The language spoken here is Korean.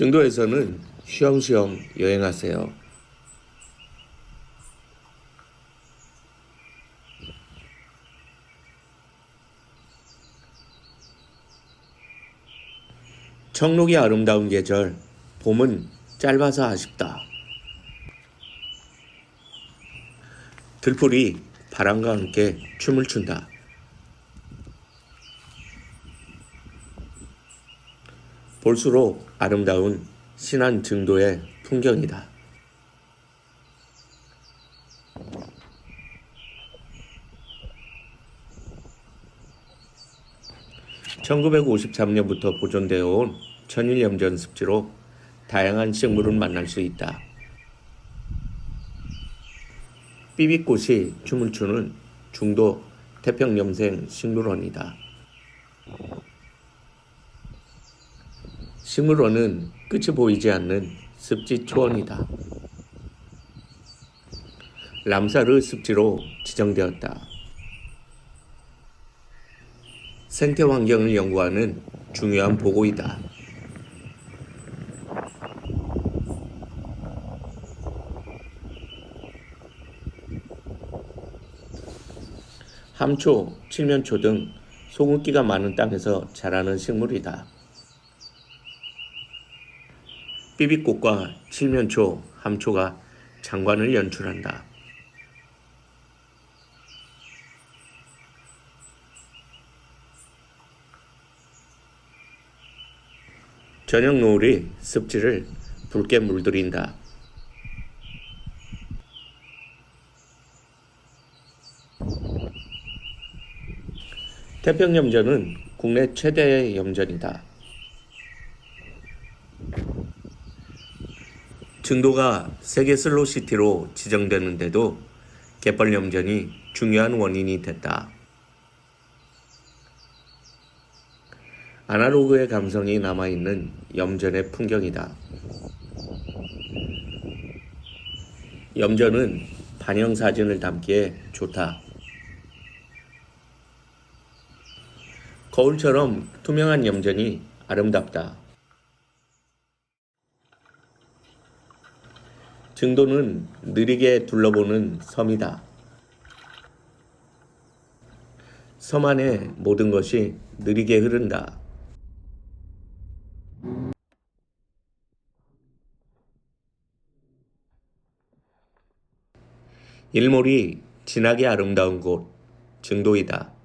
증도에서는 쉬엄쉬엄 여행하세요. 청록이 아름다운 계절, 봄은 짧아서 아쉽다. 들풀이 바람과 함께 춤을 춘다. 볼수록 아름다운 신안 증도의 풍경이다. (1953년부터) 보존되어 온 천일염전 습지로 다양한 식물을 만날 수 있다. 삐빅꽃이 춤을 추는 중도 태평염생 식물원이다. 식물원은 끝이 보이지 않는 습지 초원이다. 람사르 습지로 지정되었다. 생태 환경을 연구하는 중요한 보고이다. 함초, 칠면초 등 소금기가 많은 땅에서 자라는 식물이다. 삐빅꽃과 칠면초, 함초가 장관을 연출한다. 저녁 노을이 습지를 붉게 물들인다. 태평 염전은 국내 최대의 염전이다. 증도가 세계 슬로시티로 지정되는데도 갯벌 염전이 중요한 원인이 됐다. 아날로그의 감성이 남아있는 염전의 풍경이다. 염전은 반영 사진을 담기에 좋다. 거울처럼 투명한 염전이 아름답다. 증도는 느리게 둘러보는 섬이다. 섬 안의 모든 것이 느리게 흐른다. 일몰이 진하게 아름다운 곳, 증도이다.